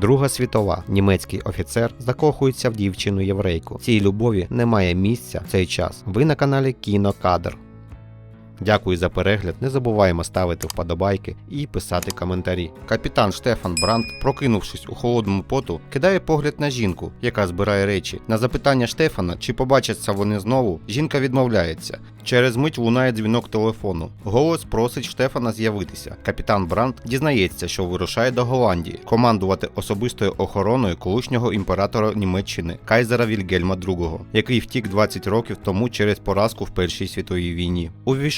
Друга світова. Німецький офіцер закохується в дівчину єврейку. Цій любові немає місця в цей час. Ви на каналі Кінокадр. Дякую за перегляд. Не забуваємо ставити вподобайки і писати коментарі. Капітан Штефан Брандт, прокинувшись у холодному поту, кидає погляд на жінку, яка збирає речі. На запитання Штефана, чи побачаться вони знову, жінка відмовляється. Через мить лунає дзвінок телефону. Голос просить Штефана з'явитися. Капітан Брандт дізнається, що вирушає до Голландії, командувати особистою охороною колишнього імператора Німеччини Кайзера Вільгельма II, який втік 20 років тому через поразку в Першій світовій війні.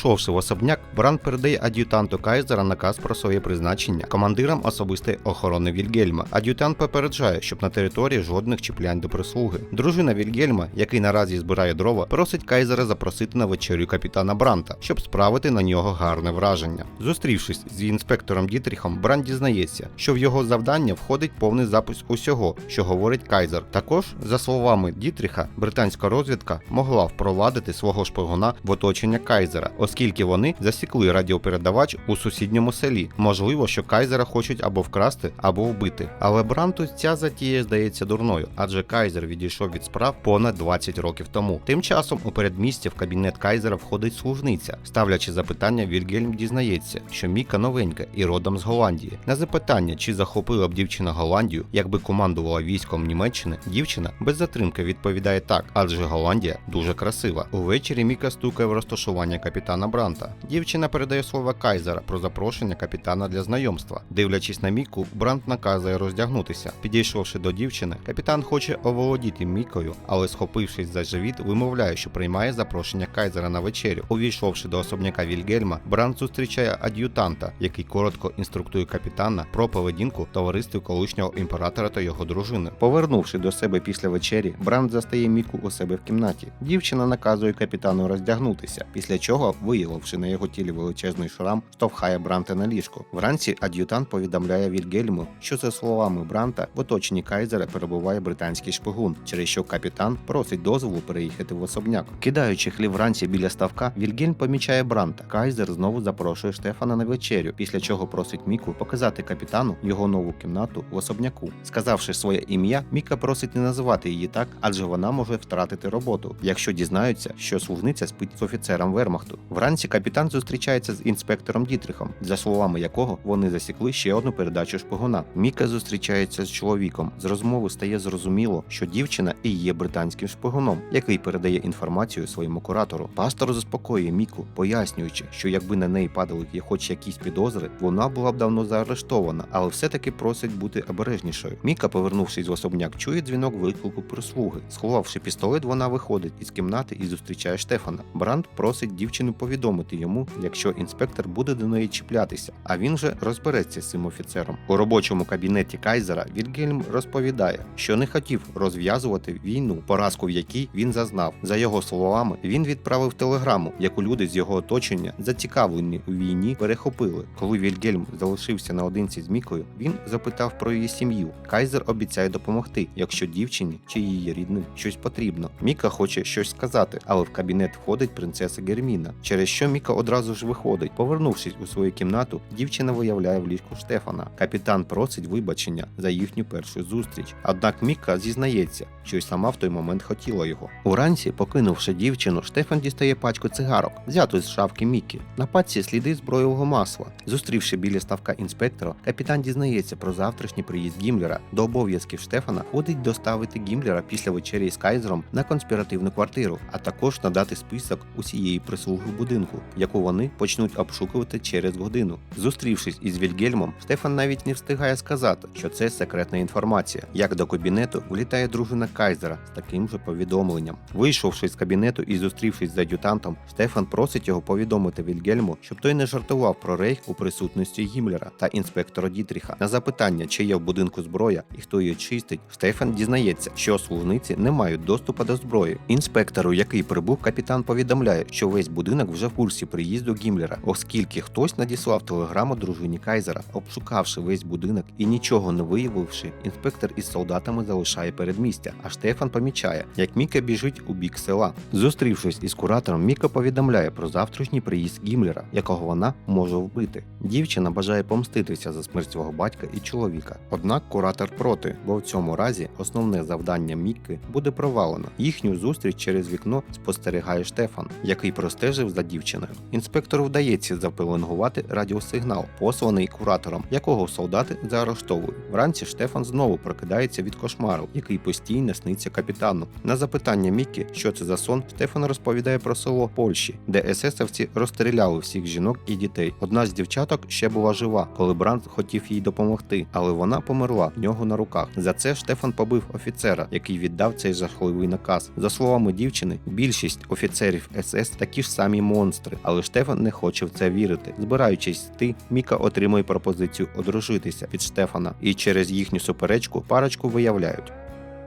Увійшовши в особняк, Брандт передає ад'ютанту Кайзера наказ про своє призначення командиром особистої охорони Вільгельма. Ад'ютант попереджає, щоб на території жодних чіплянь до прислуги. Дружина Вільгельма, який наразі збирає дрова, просить Кайзера запросити на вечерю капітана Бранта, щоб справити на нього гарне враження. Зустрівшись з інспектором Дітріхом, Брант дізнається, що в його завдання входить повний запис усього, що говорить Кайзер. Також, за словами Дітріха, британська розвідка могла впровадити свого шпигуна в оточення Кайзера, оскільки вони засікли радіопередавач у сусідньому селі. Можливо, що Кайзера хочуть або вкрасти, або вбити. Але Бранту ця затія здається дурною, адже Кайзер відійшов від справ понад 20 років тому. Тим часом у передмісті в кабінет Кайзера входить служниця. Ставлячи запитання, Вільгельм дізнається, що Міка новенька і родом з Голландії. На запитання, чи захопила б дівчина Голландію, якби командувала військом Німеччини, дівчина без затримки відповідає так, адже Голландія дуже красива. Увечері Міка стукає в розташування капітана Бранта. Дівчина передає слова Кайзера про запрошення капітана для знайомства. Дивлячись на Міку, Брант наказує роздягнутися. Підійшовши до дівчини, капітан хоче оволодіти Мікою, але схопившись за живіт, вимовляє, що приймає запрошення Кайзера на вечерю. Увійшовши до особняка Вільгельма, Брант зустрічає ад'ютанта, який коротко інструктує капітана про поведінку товаристві колишнього імператора та його дружини. Повернувши до себе після вечері, Бранд застає Міку у себе в кімнаті. Дівчина наказує капітану роздягнутися, після чого, виявивши на його тілі величезний шрам, штовхає Бранта на ліжко. Вранці ад'ютант повідомляє Вільгельму, що за словами Бранта в оточенні Кайзера перебуває британський шпигун, через що капітан просить дозволу переїхати в особняк. Кидаючи хлів вранці біля ставка, Вільгельм помічає Бранта. Кайзер знову запрошує Штефана на вечерю, після чого просить Міку показати капітану його нову кімнату в особняку. Сказавши своє ім'я, Міка просить не називати її так, адже вона може втратити роботу, якщо дізнаються, що служниця спить з офіцером Вермахту. Вранці капітан зустрічається з інспектором Дітрихом, за словами якого вони засікли ще одну передачу шпигуна. Міка зустрічається з чоловіком. З розмови стає зрозуміло, що дівчина і є британським шпигуном, який передає інформацію своєму куратору. Пастор заспокоює Міку, пояснюючи, що якби на неї падали хоч якісь підозри, вона була б давно заарештована, але все-таки просить бути обережнішою. Міка, повернувшись в особняк, чує дзвінок виклику прислуги. Сховавши пістолет, вона виходить із кімнати і зустрічає Штефана. Бранд просить дівчину повідомити йому, якщо інспектор буде до неї чіплятися, а він же розбереться з цим офіцером. У робочому кабінеті Кайзера Вільгельм розповідає, що не хотів розв'язувати війну, поразку в якій він зазнав. За його словами, він відправив телеграму, яку люди з його оточення, зацікавлені у війні, перехопили. Коли Вільгельм залишився наодинці з Мікою, він запитав про її сім'ю. Кайзер обіцяє допомогти, якщо дівчині чи її рідним щось потрібно. Міка хоче щось сказати, але в кабінет входить принцеса Герміна, через що Міка одразу ж виходить. Повернувшись у свою кімнату, дівчина виявляє в ліжку Штефана. Капітан просить вибачення за їхню першу зустріч. Однак Міка зізнається, що й сама в той момент хотіла його. Уранці, покинувши дівчину, Штефан дістає пачку цигарок, взяту з шавки Мікі. На пачці сліди збройового масла. Зустрівши біля ставка інспектора, капітан дізнається про завтрашній приїзд Гімлера. До обов'язків Штефана входить доставити Гімлера після вечері з Кайзером на конспіративну квартиру, а також надати список усієї прислуги в будинку, яку вони почнуть обшукувати через годину. Зустрівшись із Вільгельмом, Штефан навіть не встигає сказати, що це секретна інформація. Як до кабінету влітає дружина Кайзера з таким же повідомленням. Вийшовши з кабінету і зустрівшись з ад'ютантом, Штефан просить його повідомити Вільгельму, щоб той не жартував про рейх у присутності Гімлера та інспектора Дітріха. На запитання, чи є в будинку зброя і хто її чистить, Штефан дізнається, що служниці не мають доступу до зброї. Інспектору, який прибув, капітан повідомляє, що весь будинок вже вже в курсі приїзду Гімлера, оскільки хтось надіслав телеграму дружині Кайзера, обшукавши весь будинок і нічого не виявивши, інспектор із солдатами залишає передмістя, а Штефан помічає, як Міка біжить у бік села. Зустрівшись із куратором, Міка повідомляє про завтрашній приїзд Гімлера, якого вона може вбити. Дівчина бажає помститися за смерть свого батька і чоловіка. Однак куратор проти, бо в цьому разі основне завдання Міки буде провалено. Їхню зустріч через вікно спостерігає Штефан, який простежив за дівчиною. Інспектору вдається запеленгувати радіосигнал, посланий куратором, якого солдати заарештовують. Вранці Штефан знову прокидається від кошмару, який постійно сниться капітану. На запитання Мікі, що це за сон, Штефан розповідає про село Польщі, де есесовці розстріляли всіх жінок і дітей. Одна з дівчаток ще була жива, коли Бранд хотів їй допомогти, але вона померла в нього на руках. За це Штефан побив офіцера, який віддав цей жахливий наказ. За словами дівчини, більшість офіцерів СС такі ж самі монстри, але Штефан не хоче в це вірити. Збираючись йти, Міка отримує пропозицію одружитися від Штефана, і через їхню суперечку парочку виявляють.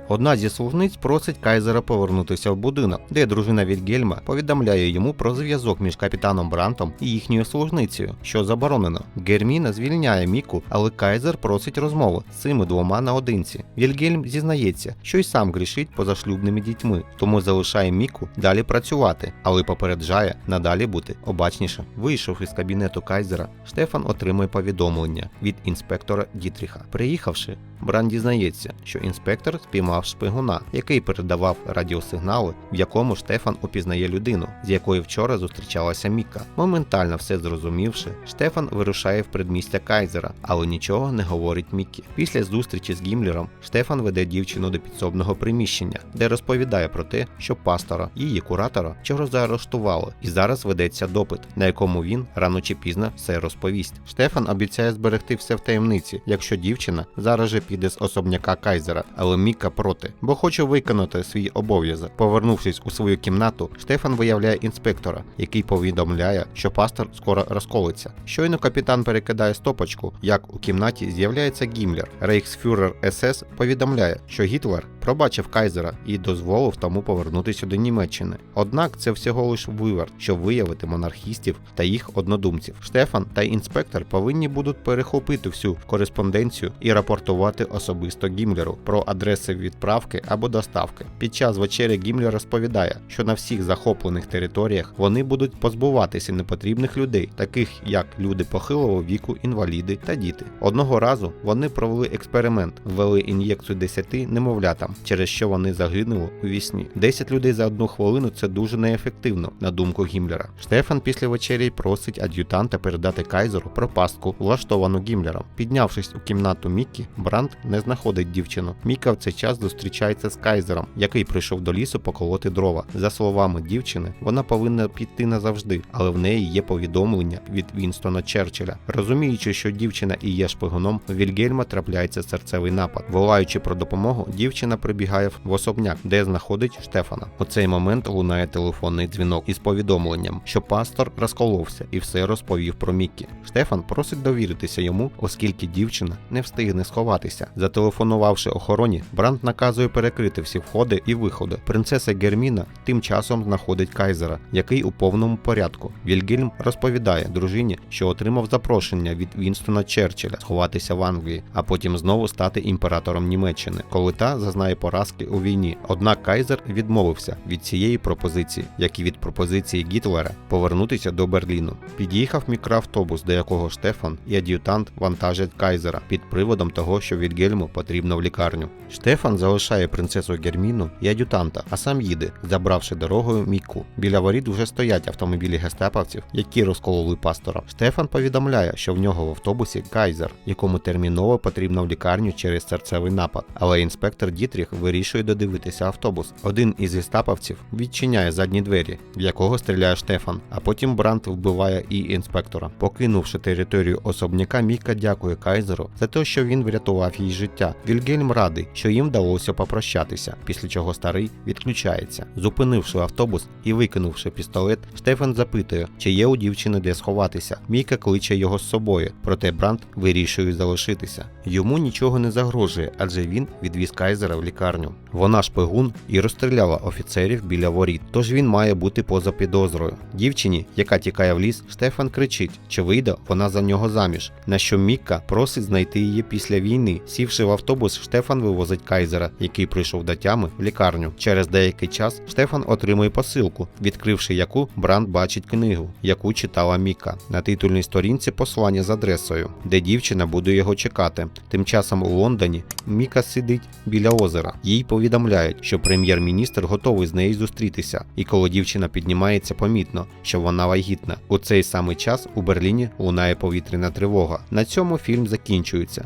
Одна зі служниць просить Кайзера повернутися в будинок, де дружина Вільгельма повідомляє йому про зв'язок між капітаном Брантом і їхньою служницею, що заборонено. Герміна звільняє Міку, але Кайзер просить розмови з цими двома наодинці. Вільгельм зізнається, що й сам грішить позашлюбними дітьми, тому залишає Міку далі працювати, але попереджає надалі бути обачнішим. Вийшов із кабінету Кайзера, Штефан отримує повідомлення від інспектора Дітріха. Приїхавши, Бран дізнається, що інспектор спіймав шпигуна, який передавав радіосигнали, в якому Штефан опізнає людину, з якою вчора зустрічалася Міка. Моментально все зрозумівши, Штефан вирушає в предмістя Кайзера, але нічого не говорить Мікі. Після зустрічі з Гімлером Штефан веде дівчину до підсобного приміщення, де розповідає про те, що пастора її куратора вчора заарештували, і зараз ведеться допит, на якому він рано чи пізно все розповість. Штефан обіцяє зберегти все в таємниці, якщо дівчина зараз же піде з особняка Кайзера, але Міка проти, бо хоче виконати свій обов'язок. Повернувшись у свою кімнату, Штефан виявляє інспектора, який повідомляє, що пастор скоро розколиться. Щойно капітан перекидає стопочку, як у кімнаті з'являється Гімлер. Рейхсфюрер СС повідомляє, що Гітлер пробачив Кайзера і дозволив тому повернутися до Німеччини. Однак це всього лиш виверт, щоб виявити монархістів та їх однодумців. Штефан та інспектор повинні будуть перехопити всю кореспонденцію і рапортувати особисто Гімлеру про адреси відправки або доставки. Під час вечері Гімлер розповідає, що на всіх захоплених територіях вони будуть позбуватися непотрібних людей, таких як люди похилого віку, інваліди та діти. Одного разу вони провели експеримент, ввели ін'єкцію 10 немовлятам, через що вони загинули у вісні. 10 людей за одну хвилину це дуже неефективно, на думку Гімлера. Штефан після вечері просить ад'ютанта передати Кайзеру про пастку, влаштовану Гімлером. Піднявшись у кімнату Мікі, Бранд не знаходить дівчину. Міка в цей час зустрічається з Кайзером, який прийшов до лісу поколоти дрова. За словами дівчини, вона повинна піти назавжди, але в неї є повідомлення від Вінстона Черчилля. Розуміючи, що дівчина і є шпигуном, Вільгельма трапляється серцевий напад. Волаючи про допомогу, дівчина прибігає в особняк, де знаходить Штефана. У цей момент лунає телефонний дзвінок із повідомленням, що пастор розколовся і все розповів про Міккі. Штефан просить довіритися йому, оскільки дівчина не встигне сховатися. Зателефонувавши охороні, Бранд наказує перекрити всі входи і виходи. Принцеса Герміна тим часом знаходить Кайзера, який у повному порядку. Вільгельм розповідає дружині, що отримав запрошення від Вінстона Черчилля сховатися в Англії, а потім знову стати імператором Німеччини, коли та зазнає поразки у війні. Однак Кайзер відмовився від цієї пропозиції, як і від пропозиції Гітлера повернутися до Берліну. Під'їхав мікроавтобус, до якого Штефан і ад'ютант вантажать Кайзера під приводом того, що Вільгельму потрібно в лікарню. Штефан залишає принцесу Герміну і ад'ютанта, а сам їде, забравши дорогою Міку. Біля воріт вже стоять автомобілі гестаповців, які розкололи пастора. Штефан повідомляє, що в нього в автобусі Кайзер, якому терміново потрібно в лікарню через серцевий напад. Але інспектор Дітріх вирішує додивитися автобус. Один із гестаповців відчиняє задні двері, в якого стріляє Штефан, а потім Бранд вбиває і інспектора. Покинувши територію особняка, Міка дякує Кайзеру за те, що він врятував їй життя. Вільгельм радий, що їм вдалося попрощатися, після чого старий відключається. Зупинивши автобус і викинувши пістолет, Штефан запитує, чи є у дівчини де сховатися. Міка кличе його з собою, проте Бранд вирішує залишитися. Йому нічого не загрожує, адже він відвіз Кайзера в лікарню. Вона шпигун і розстріляла офіцерів біля воріт, тож він має бути поза підозрою. Дівчині, яка тікає в ліс, Штефан кричить, чи вийде вона за нього заміж. На що Мікка просить знайти її після війни. Сівши в автобус, Штефан вивозить Кайзера, який прийшов до тями в лікарню. Через деякий час Штефан отримує посилку, відкривши яку Бранд бачить книгу, яку читала Міка. На титульній сторінці послання з адресою, де дівчина буде його чекати. Тим часом у Лондоні Міка сидить біля озера. Їй повідомляють, що прем'єр-міністр готовий з нею зустрітися, і коли дівчина піднімається, помітно, що вона вагітна. У цей самий час у Берліні лунає повітряна тривога. На цьому фільм закінчується.